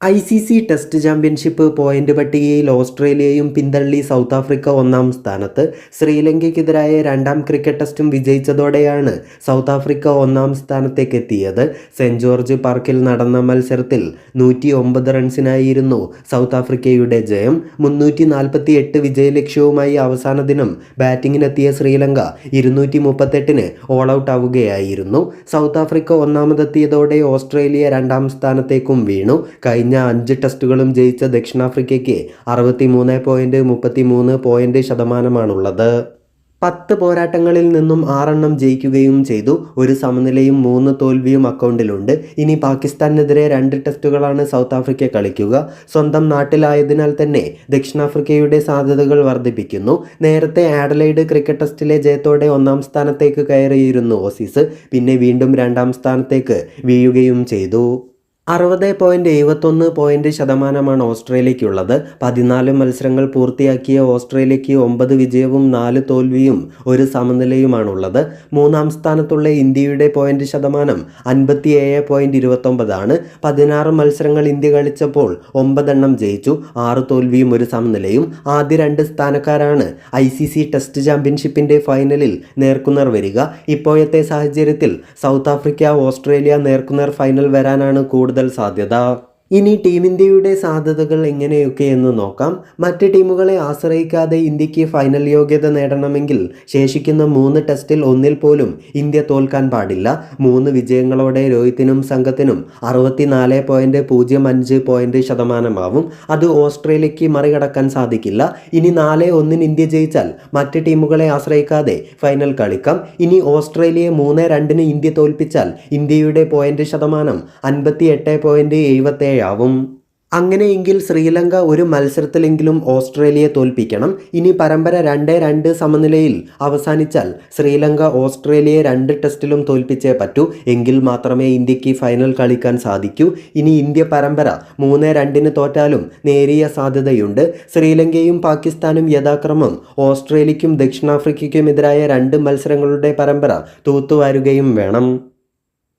I C C test championship point പട്ടികയിൽ ഓസ്ട്രേലിയയും പിന്തള്ളി സൗത്ത് ആഫ്രിക്ക ഒന്നാം സ്ഥാനത്ത്. ശ്രീലങ്കയ്ക്കെതിരായ രണ്ടാം ക്രിക്കറ്റ് ടെസ്റ്റും വിജയിച്ചതോടെയാണ് സൗത്ത് ആഫ്രിക്ക ഒന്നാം സ്ഥാനത്തേക്ക് എത്തിയത് സെന്റ് ജോർജ് പാർക്കിൽ നടന്ന മത്സരത്തിൽ നൂറ്റി ഒമ്പത് റൺസിനായിരുന്നു സൗത്ത് ആഫ്രിക്കയുടെ ജയം. മുന്നൂറ്റി നാൽപ്പത്തി എട്ട് വിജയലക്ഷ്യവുമായി അവസാന ദിനം ബാറ്റിങ്ങിനെത്തിയ ശ്രീലങ്ക ഇരുന്നൂറ്റി മുപ്പത്തെട്ടിന് ഓൾ ഔട്ട് ആവുകയായിരുന്നു. സൗത്ത് ആഫ്രിക്ക ഒന്നാമതെത്തിയതോടെ ഓസ്ട്രേലിയ രണ്ടാം സ്ഥാനത്തേക്കും വീണു. കഴിഞ്ഞ അഞ്ച് ടെസ്റ്റുകളും ജയിച്ച ദക്ഷിണാഫ്രിക്കയ്ക്ക് അറുപത്തി മൂന്ന് പോയിന്റ് മുപ്പത്തി മൂന്ന് പോയിന്റ് ശതമാനമാണുള്ളത്. പത്ത് പോരാട്ടങ്ങളിൽ നിന്നും ആറെണ്ണം ജയിക്കുകയും ചെയ്തു. ഒരു സമനിലയും മൂന്ന് തോൽവിയും അക്കൗണ്ടിലുണ്ട്. ഇനി പാകിസ്ഥാനെതിരെ രണ്ട് ടെസ്റ്റുകളാണ് സൗത്ത് ആഫ്രിക്ക കളിക്കുക. സ്വന്തം നാട്ടിലായതിനാൽ തന്നെ ദക്ഷിണാഫ്രിക്കയുടെ സാധ്യതകൾ വർദ്ധിപ്പിക്കുന്നു. നേരത്തെ ആഡലൈഡ് ക്രിക്കറ്റ് ടെസ്റ്റിലെ ജയത്തോടെ ഒന്നാം സ്ഥാനത്തേക്ക് കയറിയിരുന്നു ഓസീസ്. പിന്നെ വീണ്ടും രണ്ടാം സ്ഥാനത്തേക്ക് വീഴുകയും ചെയ്തു. അറുപത് പോയിന്റ് എഴുപത്തൊന്ന് പോയിന്റ് ശതമാനമാണ് ഓസ്ട്രേലിയയ്ക്കുള്ളത് പതിനാല് മത്സരങ്ങൾ പൂർത്തിയാക്കിയ ഓസ്ട്രേലിയയ്ക്ക് ഒമ്പത് വിജയവും നാല് തോൽവിയും ഒരു സമനിലയുമാണുള്ളത്. മൂന്നാം സ്ഥാനത്തുള്ള ഇന്ത്യയുടെ പോയിന്റ് ശതമാനം അൻപത്തി ഏഴ് പോയിന്റ് ഇരുപത്തൊമ്പതാണ്. പതിനാറ് മത്സരങ്ങൾ ഇന്ത്യ കളിച്ചപ്പോൾ ഒമ്പതെണ്ണം ജയിച്ചു. ആറ് തോൽവിയും ഒരു സമനിലയും. ആദ്യ രണ്ട് സ്ഥാനക്കാരാണ് ഐ സി സി ടെസ്റ്റ് ചാമ്പ്യൻഷിപ്പിന്റെ ഫൈനലിൽ നേർക്കുനർ വരിക. ഇപ്പോഴത്തെ സാഹചര്യത്തിൽ സൗത്ത് ആഫ്രിക്ക ഓസ്ട്രേലിയ നേർക്കുനർ ഫൈനൽ വരാനാണ് കൂടുതൽ സാധ്യത ഇനി ടീം ഇന്ത്യയുടെ സാധ്യതകൾ എങ്ങനെയൊക്കെ എന്ന് നോക്കാം. മറ്റ് ടീമുകളെ ആശ്രയിക്കാതെ ഇന്ത്യയ്ക്ക് ഫൈനൽ യോഗ്യത നേടണമെങ്കിൽ ശേഷിക്കുന്ന മൂന്ന് ടെസ്റ്റിൽ ഒന്നിൽ പോലും ഇന്ത്യ തോൽക്കാൻ പാടില്ല. മൂന്ന് വിജയങ്ങളോടെ രോഹിത്തിനും സംഘത്തിനും അറുപത്തിനാല് പോയിന്റ് പൂജ്യം അഞ്ച് ശതമാനമാവും. അത് ഓസ്ട്രേലിയക്ക് മറികടക്കാൻ സാധിക്കില്ല. ഇനി നാല് ഒന്നിന് ഇന്ത്യ ജയിച്ചാൽ മറ്റ് ടീമുകളെ ആശ്രയിക്കാതെ ഫൈനൽ കളിക്കാം. ഇനി ഓസ്ട്രേലിയയെ മൂന്ന് രണ്ടിന് ഇന്ത്യ തോൽപ്പിച്ചാൽ ഇന്ത്യയുടെ പോയിന്റ് ശതമാനം അൻപത്തി എട്ട് പോയിന്റ് എഴുപത്തേഴാവും അങ്ങനെയെങ്കിൽ ശ്രീലങ്ക ഒരു മത്സരത്തിലെങ്കിലും ഓസ്ട്രേലിയയെ തോൽപ്പിക്കണം. ഇനി പരമ്പര രണ്ട് രണ്ട് സമനിലയിൽ അവസാനിച്ചാൽ ശ്രീലങ്ക ഓസ്ട്രേലിയയെ രണ്ട് ടെസ്റ്റിലും തോൽപ്പിച്ചേ പറ്റൂ. എങ്കിൽ മാത്രമേ ഇന്ത്യയ്ക്ക് ഫൈനൽ കളിക്കാൻ സാധിക്കൂ. ഇനി ഇന്ത്യ പരമ്പര മൂന്ന് രണ്ടിന് തോറ്റാലും നേരിയ സാധ്യതയുണ്ട്. ശ്രീലങ്കയും പാകിസ്ഥാനും യഥാക്രമം ഓസ്ട്രേലിയയ്ക്കും ദക്ഷിണാഫ്രിക്കയ്ക്കുമെതിരായ രണ്ട് മത്സരങ്ങളുടെ പരമ്പര തൂത്തുവാരുകയും വേണം.